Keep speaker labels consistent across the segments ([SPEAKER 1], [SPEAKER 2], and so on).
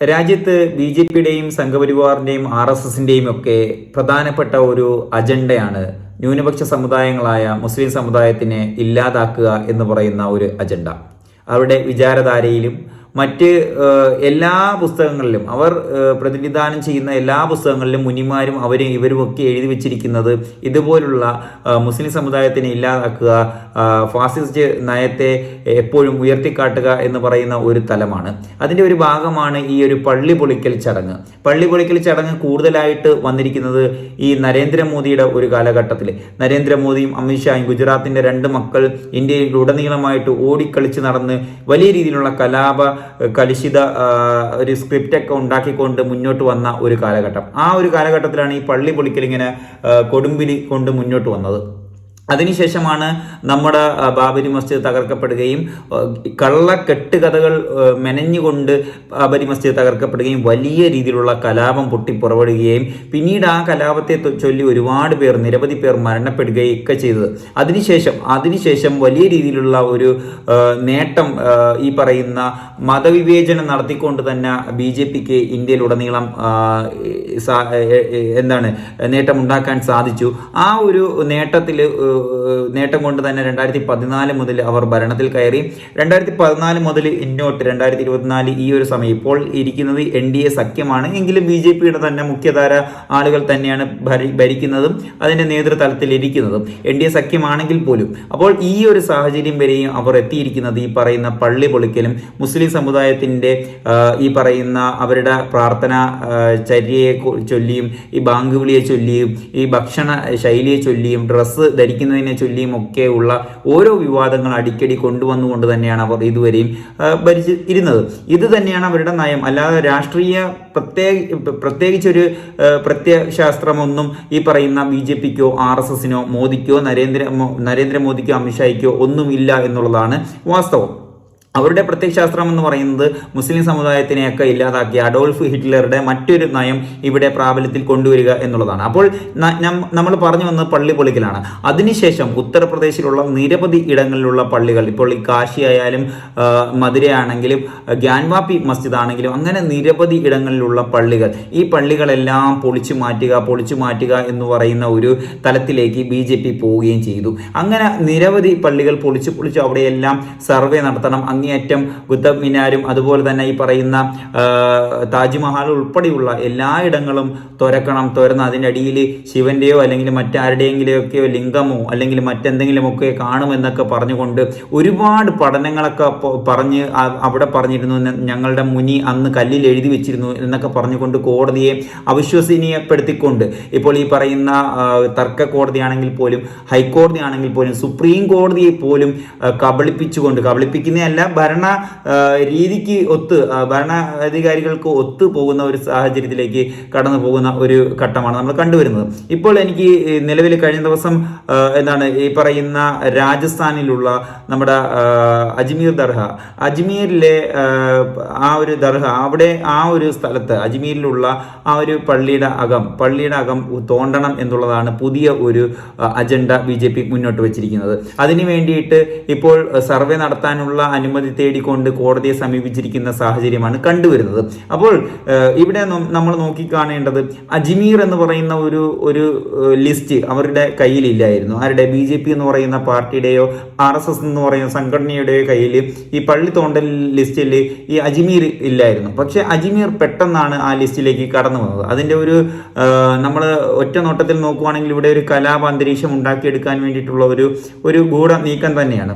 [SPEAKER 1] രാജ്യത്ത് B J പിയുടെയും സംഘപരിവാറിന്റെയും R S എസിന്റെയും ഒക്കെ പ്രധാനപ്പെട്ട ഒരു അജണ്ടയാണ് ന്യൂനപക്ഷ സമുദായങ്ങളായ മുസ്ലിം സമുദായത്തിനെ ഇല്ലാതാക്കുക എന്ന് പറയുന്ന ഒരു അജണ്ട. അവരുടെ വിചാരധാരയിലും മറ്റ് എല്ലാ പുസ്തകങ്ങളിലും അവർ പ്രതിനിധാനം ചെയ്യുന്ന എല്ലാ പുസ്തകങ്ങളിലും മുനിമാരും അവരും ഇവരും ഒക്കെ എഴുതി വെച്ചിരിക്കുന്നത് ഇതുപോലുള്ള മുസ്ലിം സമുദായത്തിനെ ഇല്ലാതാക്കുക ഫാസിസ്റ്റ് നയത്തെ എപ്പോഴും ഉയർത്തിക്കാട്ടുക എന്ന് പറയുന്ന ഒരു തലമാണ്. അതിന്റെ ഒരു ഭാഗമാണ് ഈ ഒരു പള്ളി പൊളിക്കൽ ചടങ്ങ്. പള്ളി പൊളിക്കൽ ചടങ്ങ് കൂടുതലായിട്ട് വന്നിരിക്കുന്നത് ഈ നരേന്ദ്രമോദിയുടെ ഒരു കാലഘട്ടത്തിൽ നരേന്ദ്രമോദിയും അമിത്ഷായും ഗുജറാത്തിന്റെ രണ്ട് മക്കൾ ഇന്ത്യയിൽ ഉടനീളമായിട്ട് ഓടിക്കളിച്ച് നടന്ന് വലിയ രീതിയിലുള്ള കലാപ കലുഷിത ഒരു സ്ക്രിപ്റ്റൊക്കെ ഉണ്ടാക്കിക്കൊണ്ട് മുന്നോട്ട് വന്ന ഒരു കാലഘട്ടം. ആ ഒരു കാലഘട്ടത്തിലാണ് ഈ പള്ളി ആ, കൊടുമ്പിരി കൊണ്ട് മുന്നോട്ട് വന്നത്. അതിനുശേഷമാണ് നമ്മുടെ ബാബരി മസ്ജിദ് തകർക്കപ്പെടുകയും കള്ളക്കെട്ട് കഥകൾ മെനഞ്ഞുകൊണ്ട് ബാബരി മസ്ജിദ് തകർക്കപ്പെടുകയും വലിയ രീതിയിലുള്ള കലാപം പൊട്ടിപ്പുറപ്പെടുകയും പിന്നീട് ആ കലാപത്തെ ചൊല്ലി ഒരുപാട് പേർ നിരവധി പേർ മരണപ്പെടുകയും ഒക്കെ ചെയ്തത്. അതിനുശേഷം അതിനുശേഷം വലിയ രീതിയിലുള്ള ഒരു നേട്ടം ഈ പറയുന്ന മതവിവേചനം നടത്തിക്കൊണ്ട് തന്നെ ബി ജെ പിക്ക് ഇന്ത്യയിലുടനീളം എന്താണ് നേട്ടമുണ്ടാക്കാൻ സാധിച്ചു. ആ ഒരു നേട്ടത്തിൽ നേട്ടം കൊണ്ട് തന്നെ രണ്ടായിരത്തി പതിനാല് മുതൽ അവർ ഭരണത്തിൽ കയറി. രണ്ടായിരത്തി പതിനാല് മുതൽ ഇന്നോട്ട് രണ്ടായിരത്തി ഇരുപത്തിനാല് ഈ ഒരു സമയം ഇപ്പോൾ ഇരിക്കുന്നത് എൻ ഡി എ സഖ്യമാണ്. എങ്കിലും ബി ജെ പിയുടെ തന്നെ മുഖ്യധാര ആളുകൾ തന്നെയാണ് ഭരി- ഭരിക്കുന്നതും അതിന്റെ നേതൃതലത്തിൽ ഇരിക്കുന്നതും എൻ ഡി എ സഖ്യമാണെങ്കിൽ പോലും. അപ്പോൾ ഈ ഒരു സാഹചര്യം വരെയും അവർ എത്തിയിരിക്കുന്നത് ഈ പറയുന്ന പള്ളി പൊളിക്കലും മുസ്ലിം സമുദായത്തിന്റെ ഈ പറയുന്ന അവരുടെ പ്രാർത്ഥന ചര്യയെ ചൊല്ലിയും ഈ ബാങ്ക് വിളിയെ ചൊല്ലിയും ഈ ഭക്ഷണ ശൈലിയെ ചൊല്ലിയും ഡ്രസ്സ് ധരിക്കുന്നതിനെ ചൊല്ലിയും ഒക്കെയുള്ള ഓരോ വിവാദങ്ങൾ അടിക്കടി കൊണ്ടുവന്നുകൊണ്ട് തന്നെയാണ് അവർ ഇതുവരെയും ഭരിച്ച് ഇരുന്നത്. ഇത് തന്നെയാണ് അവരുടെ നയം. അല്ലാതെ രാഷ്ട്രീയ പ്രത്യേക പ്രത്യേകിച്ചൊരു പ്രത്യയശാസ്ത്രമൊന്നും ഈ പറയുന്ന ബി ജെ പിക്കോ ആർ എസ് എസിനോ മോദിക്കോ നരേന്ദ്ര നരേന്ദ്രമോദിക്കോ അമിത്ഷായ്ക്കോ ഒന്നുമില്ല എന്നുള്ളതാണ് വാസ്തവം. അവരുടെ പ്രത്യയശാസ്ത്രം എന്ന് പറയുന്നത് മുസ്ലിം സമുദായത്തിനെയൊക്കെ ഇല്ലാതാക്കിയ അഡോൾഫ് ഹിറ്റ്ലറുടെ മറ്റൊരു നയം ഇവിടെ പ്രാബല്യത്തിൽ കൊണ്ടുവരിക എന്നുള്ളതാണ്. അപ്പോൾ നമ്മൾ പറഞ്ഞു വന്നത് പള്ളി പൊളിക്കലാണ്. അതിനുശേഷം ഉത്തർപ്രദേശിലുള്ള നിരവധി ഇടങ്ങളിലുള്ള പള്ളികൾ ഇപ്പോൾ ഈ കാശി ആയാലും മധുരയാണെങ്കിലും ഗ്യാൻവാപ്പി മസ്ജിദ് ആണെങ്കിലും അങ്ങനെ നിരവധി ഇടങ്ങളിലുള്ള പള്ളികൾ. ഈ പള്ളികളെല്ലാം പൊളിച്ചു മാറ്റുക പൊളിച്ചു മാറ്റുക എന്ന് പറയുന്ന ഒരു തലത്തിലേക്ക് ബി ജെ പി പോവുകയും ചെയ്തു. അങ്ങനെ നിരവധി പള്ളികൾ പൊളിച്ചു പൊളിച്ചു അവിടെയെല്ലാം സർവേ നടത്തണം. അങ്ങേയറ്റം കുത്തബ് മിനാരും അതുപോലെ തന്നെ ഈ പറയുന്ന താജ്മഹൽ ഉൾപ്പെടെയുള്ള എല്ലായിടങ്ങളും തുരക്കണം തുരന്ന് അതിന്റെ അടിയിൽ ശിവന്റെയോ അല്ലെങ്കിൽ മറ്റാരുടെയെങ്കിലുമൊക്കെയോ ലിംഗമോ അല്ലെങ്കിൽ മറ്റെന്തെങ്കിലുമൊക്കെ കാണുമെന്നൊക്കെ പറഞ്ഞുകൊണ്ട് ഒരുപാട് പഠനങ്ങളൊക്കെ പറഞ്ഞ് അവിടെ പറഞ്ഞിരുന്നു. ഞങ്ങളുടെ മുനി അന്ന് കല്ലിൽ എഴുതി വെച്ചിരുന്നു എന്നൊക്കെ പറഞ്ഞുകൊണ്ട് കോടതിയെ അവിശ്വസനീയപ്പെടുത്തിക്കൊണ്ട്. ഇപ്പോൾ ഈ പറയുന്ന തർക്ക കോടതിയാണെങ്കിൽ പോലും ഹൈക്കോടതി ആണെങ്കിൽ പോലും സുപ്രീം കോടതിയെ പോലും കബളിപ്പിച്ചുകൊണ്ട് കബളിപ്പിക്കുന്നതല്ല ഭരണ രീതിക്ക് ഒത്ത് ഭരണാധികാരികൾക്ക് ഒത്തു പോകുന്ന ഒരു സാഹചര്യത്തിലേക്ക് കടന്നു പോകുന്ന ഒരു ഘട്ടമാണ് നമ്മൾ കണ്ടുവരുന്നത്. ഇപ്പോൾ എനിക്ക് നിലവിൽ കഴിഞ്ഞ ദിവസം എന്താണ് ഈ പറയുന്ന രാജസ്ഥാനിലുള്ള നമ്മുടെ അജ്മീർ ദർഹ അജ്മീരിലെ ആ, ഒരു ദർഹ അവിടെ ആ ഒരു സ്ഥലത്ത് അജ്മീരിലുള്ള ആ ഒരു പള്ളിയുടെ അകം പള്ളിയുടെ അകം തോണ്ടണം എന്നുള്ളതാണ് പുതിയ ഒരു അജണ്ട ബി മുന്നോട്ട് വെച്ചിരിക്കുന്നത്. അതിനു വേണ്ടിയിട്ട് ഇപ്പോൾ സർവേ നടത്താനുള്ള അനുമതി തേടിക്കൊണ്ട് കോടതിയെ സമീപിച്ചിരിക്കുന്ന സാഹചര്യമാണ് കണ്ടുവരുന്നത്. അപ്പോൾ ഇവിടെ നമ്മൾ നോക്കിക്കാണേണ്ടത് അജ്മീർ എന്ന് പറയുന്ന ഒരു ഒരു ലിസ്റ്റ് അവരുടെ കയ്യിലില്ലായിരുന്നു. ആരുടെ? ബി ജെ പി എന്ന് പറയുന്ന പാർട്ടിയുടെയോ ആർ എസ് എസ് എന്ന് പറയുന്ന സംഘടനയുടെയോ കയ്യിൽ ഈ പള്ളി തോണ്ടൽ ലിസ്റ്റിൽ ഈ അജ്മീർ ഇല്ലായിരുന്നു. പക്ഷേ അജ്മീർ പെട്ടെന്നാണ് ആ ലിസ്റ്റിലേക്ക് കടന്നു വന്നത്. അതിന്റെ ഒരു നമ്മൾ ഒറ്റ നോട്ടത്തിൽ നോക്കുവാണെങ്കിൽ ഇവിടെ ഒരു കലാപ അന്തരീക്ഷം ഉണ്ടാക്കിയെടുക്കാൻ വേണ്ടിയിട്ടുള്ള ഒരു ഒരു ഗൂഢ നീക്കം തന്നെയാണ്.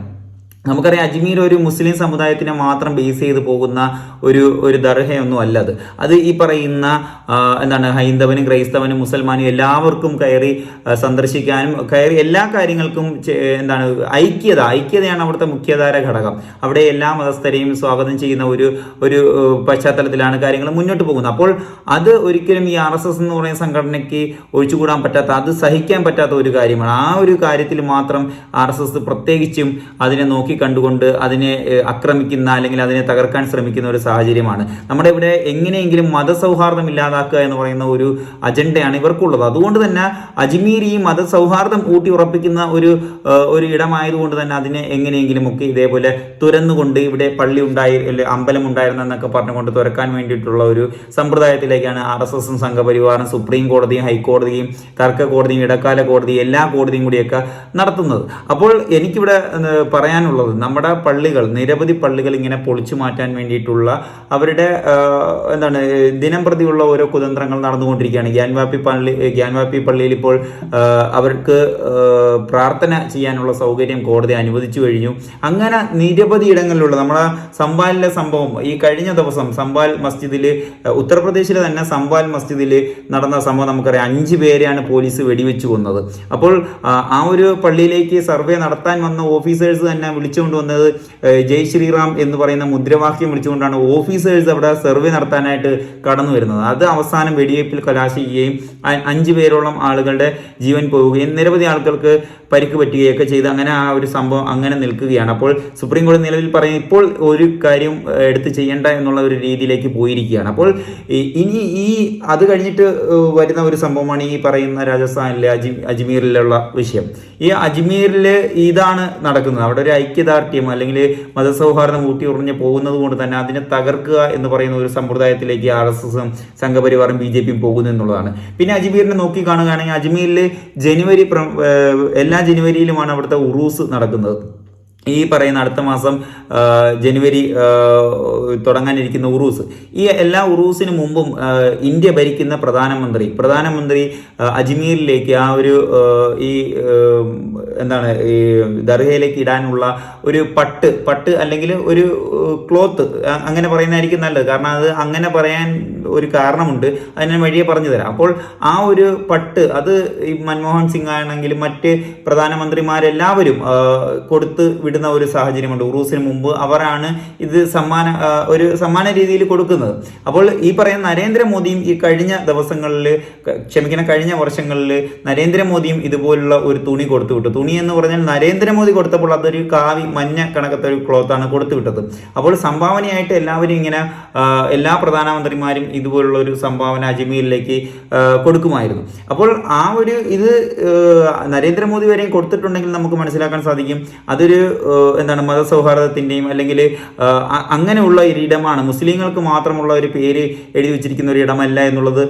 [SPEAKER 1] നമുക്കറിയാം അജ്മീർ ഒരു മുസ്ലിം സമുദായത്തിനെ മാത്രം ബേസ് ചെയ്ത് പോകുന്ന ഒരു ഒരു ദർഹയൊന്നും അല്ല അത് അത് ഈ പറയുന്ന എന്താണ് ഹൈന്ദവനും ക്രൈസ്തവനും മുസൽമാനും എല്ലാവർക്കും കയറി സന്ദർശിക്കാനും കയറി എല്ലാ കാര്യങ്ങൾക്കും എന്താണ് ഐക്യത ഐക്യതയാണ് അവിടുത്തെ മുഖ്യധാര ഘടകം. അവിടെ എല്ലാ മതസ്ഥരെയും സ്വാഗതം ചെയ്യുന്ന ഒരു ഒരു പശ്ചാത്തലത്തിലാണ് കാര്യങ്ങൾ മുന്നോട്ട് പോകുന്നത്. അപ്പോൾ അത് ഒരിക്കലും ഈ ആർ എസ് എസ് എന്ന് പറയുന്ന സംഘടനയ്ക്ക് ഒഴിച്ചുകൂടാൻ പറ്റാത്ത അത് സഹിക്കാൻ പറ്റാത്ത ഒരു കാര്യമാണ്. ആ ഒരു കാര്യത്തിൽ മാത്രം ആർ എസ് എസ് പ്രത്യേകിച്ചും അതിനെ നോക്കി നോക്കി കണ്ടുകൊണ്ട് അതിനെ ആക്രമിക്കുന്ന അല്ലെങ്കിൽ അതിനെ തകർക്കാൻ ശ്രമിക്കുന്ന ഒരു സാഹചര്യമാണ്. നമ്മുടെ ഇവിടെ എങ്ങനെയെങ്കിലും മതസൗഹാർദ്ദം ഇല്ലാതാക്കുക എന്ന് പറയുന്ന ഒരു അജണ്ടയാണ് ഇവർക്കുള്ളത്. അതുകൊണ്ട് തന്നെ അജ്മീർ ഈ മതസൗഹാർദ്ദം ഊട്ടി ഉറപ്പിക്കുന്ന ഒരു ഒരു ഇടമായതുകൊണ്ട് തന്നെ അതിനെ എങ്ങനെയെങ്കിലും ഒക്കെ ഇതേപോലെ തുരന്നുകൊണ്ട് ഇവിടെ പള്ളി ഉണ്ടായി അമ്പലം ഉണ്ടായിരുന്നെന്നൊക്കെ പറഞ്ഞുകൊണ്ട് തുറക്കാൻ വേണ്ടിയിട്ടുള്ള ഒരു സമ്പ്രദായത്തിലേക്കാണ് ആർ എസ് എസും സംഘപരിവാറും സുപ്രീം കോടതിയും ഹൈക്കോടതിയും തർക്ക കോടതിയും ഇടക്കാല കോടതിയും എല്ലാ കോടതിയും കൂടിയൊക്കെ നടത്തുന്നത്. അപ്പോൾ എനിക്കിവിടെ ഏഹ്, പറയാനുള്ളത് നമ്മുടെ പള്ളികൾ നിരവധി പള്ളികൾ ഇങ്ങനെ പൊളിച്ചു മാറ്റാൻ വേണ്ടിയിട്ടുള്ള അവരുടെ എന്താണ് ദിനം പ്രതിയുള്ള ഓരോ കുതന്ത്രങ്ങൾ നടന്നുകൊണ്ടിരിക്കുകയാണ്. ഗ്യാൻവാപ്പി പള്ളി ഗ്യാൻവാപ്പി പള്ളിയിൽ ഇപ്പോൾ അവർക്ക് പ്രാർത്ഥന ചെയ്യാനുള്ള സൗകര്യം കോടതി അനുവദിച്ചു കഴിഞ്ഞു. അങ്ങനെ നിരവധി ഇടങ്ങളിലുള്ള നമ്മളെ സംബാലിലെ സംഭവം ഈ കഴിഞ്ഞ ദിവസം സംബാൽ മസ്ജിദിൽ ഉത്തർപ്രദേശിലെ തന്നെ സംബാൽ മസ്ജിദിൽ നടന്ന സംഭവം നമുക്കറിയാം. അഞ്ച് പേരെയാണ് പോലീസ് വെടിവെച്ച് കൊന്നത്. അപ്പോൾ ആ, ഒരു പള്ളിയിലേക്ക് സർവേ നടത്താൻ വന്ന ഓഫീസേഴ്സ് തന്നെ വന്നത് ഏഹ്, ജയ് ശ്രീറാം എന്ന് പറയുന്ന മുദ്രാവാക്യം വിളിച്ചുകൊണ്ടാണ് ഓഫീസേഴ്സ് അവിടെ സർവേ നടത്താനായിട്ട് കടന്നു വരുന്നത്. അത് അവസാനം വെടിവയ്പിൽ കലാശിക്കുകയും അഞ്ചു പേരോളം ആളുകളുടെ ജീവൻ പോവുകയും നിരവധി ആളുകൾക്ക് പരിക്ക് പറ്റുകയൊക്കെ ചെയ്ത് അങ്ങനെ ആ ഒരു സംഭവം അങ്ങനെ നിൽക്കുകയാണ്. അപ്പോൾ സുപ്രീം കോടതി നിലവിൽ പറയും ഇപ്പോൾ ഒരു കാര്യം എടുത്ത് ചെയ്യേണ്ട എന്നുള്ള ഒരു രീതിയിലേക്ക് പോയിരിക്കുകയാണ്. അപ്പോൾ ഇനി ഈ അത് കഴിഞ്ഞിട്ട് വരുന്ന ഒരു സംഭവമാണ് ഈ പറയുന്ന രാജസ്ഥാനിലെ അജി അജ്മീറിലുള്ള വിഷയം. ഈ അജ്മീറിൽ ഇതാണ് നടക്കുന്നത്. അവിടെ ഒരു ഐക്യദാർഢ്യം അല്ലെങ്കിൽ മതസൗഹാർദ്ദം ഊട്ടി ഉറഞ്ഞു പോകുന്നത് കൊണ്ട് തന്നെ അതിനെ തകർക്കുക എന്ന് പറയുന്ന ഒരു സമ്പ്രദായത്തിലേക്ക് ആർ എസ് എസും സംഘപരിവാറും ബി ജെ പിയും പോകുന്നു എന്നുള്ളതാണ്. പിന്നെ അജ്മീറിനെ നോക്കി കാണുകയാണെങ്കിൽ അജ്മീരിൽ ജനുവരി എല്ലാ ജനുവരിയിലുമാണ് അവിടുത്തെ ഉറൂസ് നടക്കുന്നത്. ഈ പറയുന്ന അടുത്ത മാസം ജനുവരി തുടങ്ങാനിരിക്കുന്ന ഉറൂസ്. ഈ എല്ലാ ഉറൂസിന് മുമ്പും ഇന്ത്യ ഭരിക്കുന്ന പ്രധാനമന്ത്രി പ്രധാനമന്ത്രി അജ്മീറിലേക്ക് ആ ഒരു ഈ എന്താണ് ഈ ദർഹയിലേക്ക് ഇടാനുള്ള ഒരു പട്ട് പട്ട് അല്ലെങ്കിൽ ഒരു ക്ലോത്ത് അങ്ങനെ പറയുന്നതായിരിക്കും നല്ലത്. കാരണം അത് അങ്ങനെ പറയാൻ ഒരു കാരണമുണ്ട്. അതിന് വഴിയെ പറഞ്ഞു തരാം അപ്പോൾ ആ ഒരു പട്ട് അത് ഈ മൻമോഹൻ സിംഗ് ആണെങ്കിലും മറ്റ് പ്രധാനമന്ത്രിമാരെല്ലാവരും കൊടുത്ത് വിടുന്ന ഒരു സാഹചര്യമുണ്ട്. ഉറൂസിന് മുമ്പ് അവരാണ് ഇത് സമ്മാന ഒരു സമ്മാന രീതിയിൽ കൊടുക്കുന്നത്. അപ്പോൾ ഈ പറയുന്ന നരേന്ദ്രമോദിയും ഈ കഴിഞ്ഞ ദിവസങ്ങളിൽ ക്ഷമിക്കണം കഴിഞ്ഞ വർഷങ്ങളിൽ നരേന്ദ്രമോദിയും ഇതുപോലുള്ള ഒരു തുണി കൊടുത്തു വിട്ടു തുണി എന്ന് പറഞ്ഞാൽ നരേന്ദ്രമോദി കൊടുത്തപ്പോൾ അതൊരു കാവി മഞ്ഞ കണക്കത്തെ ഒരു ക്ലോത്താണ് കൊടുത്തു വിട്ടത് അപ്പോൾ സംഭാവനയായിട്ട് എല്ലാവരും ഇങ്ങനെ എല്ലാ പ്രധാനമന്ത്രിമാരും ഇതുപോലുള്ള ഒരു സംഭാവന അജ്മീറിലേക്ക് കൊടുക്കുമായിരുന്നു. അപ്പോൾ ആ ഒരു ഇത് നരേന്ദ്രമോദി വരെയും കൊടുത്തിട്ടുണ്ടെങ്കിൽ നമുക്ക് മനസ്സിലാക്കാൻ സാധിക്കും. അതൊരു എന്താണ് മതസൗഹാർദ്ദത്തിന്റെയും അല്ലെങ്കിൽ അങ്ങനെയുള്ള ഒരു ഇടമാണ്. മുസ്ലിങ്ങൾക്ക് മാത്രമുള്ള ഒരു പേര് എഴുതി വെച്ചിരിക്കുന്ന ഒരു ഇടമല്ല എന്നുള്ളത്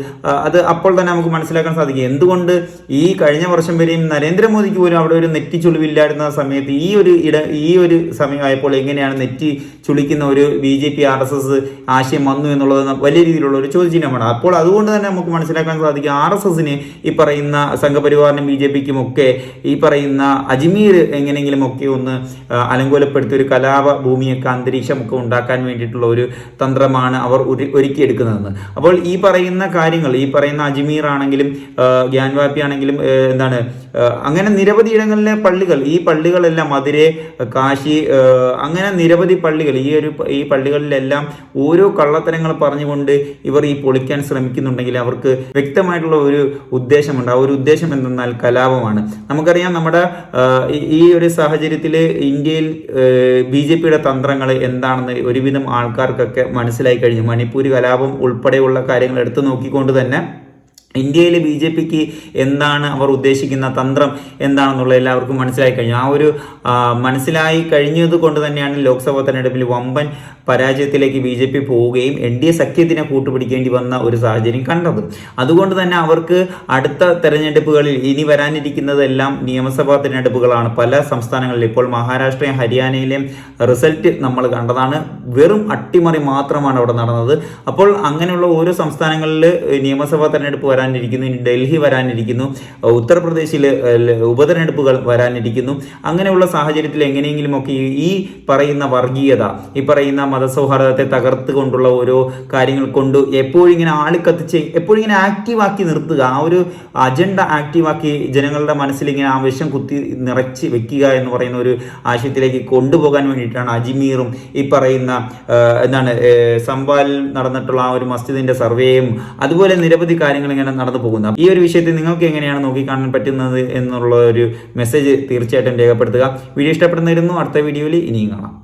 [SPEAKER 1] അത് അപ്പോൾ തന്നെ നമുക്ക് മനസ്സിലാക്കാൻ സാധിക്കും. എന്തുകൊണ്ട് ഈ കഴിഞ്ഞ വർഷം വരെയും നരേന്ദ്രമോദിക്ക് പോലും അവിടെ ഒരു നെറ്റി ചുളിവില്ലായിരുന്ന സമയത്ത് ഈ ഒരു ഇട ഈ ഒരു സമയമായപ്പോൾ എങ്ങനെയാണ് നെറ്റി ചുളിക്കുന്ന ഒരു B J P R S S ആശയം വന്നു എന്നുള്ളത് വലിയ രീതിയിലുള്ള ഒരു ചോദ്യചിഹ്നമാണ്. അപ്പോൾ അതുകൊണ്ട് തന്നെ നമുക്ക് മനസ്സിലാക്കാൻ സാധിക്കും ആർ എസ് എസിന് ഈ പറയുന്ന സംഘപരിവാറിനും ബി ജെ പിക്കും ഒക്കെ ഈ പറയുന്ന അജ്മീർ എങ്ങനെയെങ്കിലും ഒക്കെ ഒന്ന് അലങ്കോലപ്പെടുത്തി ഒരു കലാപ ഭൂമിയൊക്കെ അന്തരീക്ഷമൊക്കെ ഉണ്ടാക്കാൻ വേണ്ടിയിട്ടുള്ള ഒരു തന്ത്രമാണ് അവർ ഒരു- ഒരുക്കിയെടുക്കുന്നതെന്ന്. അപ്പോൾ ഈ പറയുന്ന കാര്യങ്ങൾ ഈ പറയുന്ന അജ്മീർ ആണെങ്കിലും ഗ്യാൻവാപ്പി ആണെങ്കിലും എന്താണ് അങ്ങനെ നിരവധി ഇടങ്ങളിലെ പള്ളികൾ ഈ പള്ളികളെല്ലാം മധുരെ കാശി അങ്ങനെ നിരവധി പള്ളികൾ ഈ ഒരു ഈ പള്ളികളിലെല്ലാം ഓരോ കള്ളത്തരങ്ങൾ പറഞ്ഞുകൊണ്ട് ഇവർ ഈ പൊളിക്കാൻ ശ്രമിക്കുന്നുണ്ടെങ്കിൽ അവർക്ക് വ്യക്തമായിട്ടുള്ള ഒരു ഉദ്ദേശമുണ്ട്. ആ ഒരു ഉദ്ദേശം എന്തെന്നാൽ കലാപമാണ്. നമുക്കറിയാം നമ്മുടെ ഈ- ഒരു സാഹചര്യത്തിൽ ഇന്ത്യയിൽ ബി ജെ പിയുടെ തന്ത്രങ്ങൾ എന്താണെന്ന് ഒരുവിധം ആൾക്കാർക്കൊക്കെ മനസ്സിലായി കഴിഞ്ഞു. മണിപ്പൂർ കലാപം ഉൾപ്പെടെയുള്ള കാര്യങ്ങൾ എടുത്തു നോക്കിക്കൊണ്ട് തന്നെ ഇന്ത്യയിലെ ബി ജെ പിക്ക് എന്താണ് അവർ ഉദ്ദേശിക്കുന്ന തന്ത്രം എന്താണെന്നുള്ള എല്ലാവർക്കും മനസ്സിലായി കഴിഞ്ഞു. ആ ഒരു മനസ്സിലായി കഴിഞ്ഞത് കൊണ്ട് തന്നെയാണ് ലോക്സഭാ തെരഞ്ഞെടുപ്പിൽ വമ്പൻ പരാജയത്തിലേക്ക് ബി ജെ പി പോവുകയും എൻ ഡി എ സഖ്യത്തിനെ കൂട്ടുപിടിക്കേണ്ടി വന്ന ഒരു സാഹചര്യം കണ്ടത്. അതുകൊണ്ട് തന്നെ അവർക്ക് അടുത്ത തെരഞ്ഞെടുപ്പുകളിൽ ഇനി വരാനിരിക്കുന്നതെല്ലാം നിയമസഭാ തെരഞ്ഞെടുപ്പുകളാണ്. പല സംസ്ഥാനങ്ങളിലും ഇപ്പോൾ മഹാരാഷ്ട്രയും ഹരിയാനയിലെയും റിസൾട്ട് നമ്മൾ കണ്ടതാണ്. വെറും അട്ടിമറി മാത്രമാണ് അവിടെ നടന്നത്. അപ്പോൾ അങ്ങനെയുള്ള ഓരോ സംസ്ഥാനങ്ങളിൽ നിയമസഭാ തെരഞ്ഞെടുപ്പ് വരാനിരിക്കുന്നു ഇനി ഡൽഹി വരാനിരിക്കുന്നു ഉത്തർപ്രദേശിൽ ഉപതെരഞ്ഞെടുപ്പുകൾ വരാനിരിക്കുന്നു. അങ്ങനെയുള്ള സാഹചര്യത്തിൽ എങ്ങനെയെങ്കിലുമൊക്കെ ഈ- പറയുന്ന വർഗീയത ഈ പറയുന്ന മതസൗഹാർദ്ദത്തെ തകർത്തുകൊണ്ടുള്ള ഓരോ കാര്യങ്ങൾ കൊണ്ട് എപ്പോഴിങ്ങനെ ഇങ്ങനെ ആളിക്കത്തിച്ച് എപ്പോഴിങ്ങനെ ഇങ്ങനെ ആക്റ്റീവാക്കി നിർത്തുക ആ ഒരു അജണ്ട ആക്റ്റീവാക്കി ജനങ്ങളുടെ മനസ്സിൽ ഇങ്ങനെ ആവശ്യം കുത്തി നിറച്ച് വെക്കുക എന്ന് പറയുന്ന ഒരു ആശയത്തിലേക്ക് കൊണ്ടുപോകാൻ വേണ്ടിയിട്ടാണ് അജ്മീറും ഈ പറയുന്ന എന്താണ് സംബാലിൽ നടന്നിട്ടുള്ള ആ ഒരു മസ്ജിദിന്റെ സർവേയും അതുപോലെ നിരവധി കാര്യങ്ങൾ ഇങ്ങനെ തന്നെ നടന്നു പോകുന്നത് ഈ ഒരു വിഷയത്തിൽ നിങ്ങൾക്ക് എങ്ങനെയാണ് നോക്കിക്കാണാൻ പറ്റുന്നത് എന്നുള്ള ഒരു മെസ്സേജ് തീർച്ചയായിട്ടും രേഖപ്പെടുത്തുക. വീഡിയോ ഇഷ്ടപ്പെടുന്നതായിരുന്നു അടുത്ത വീഡിയോയിൽ ഇനിയും കാണാം.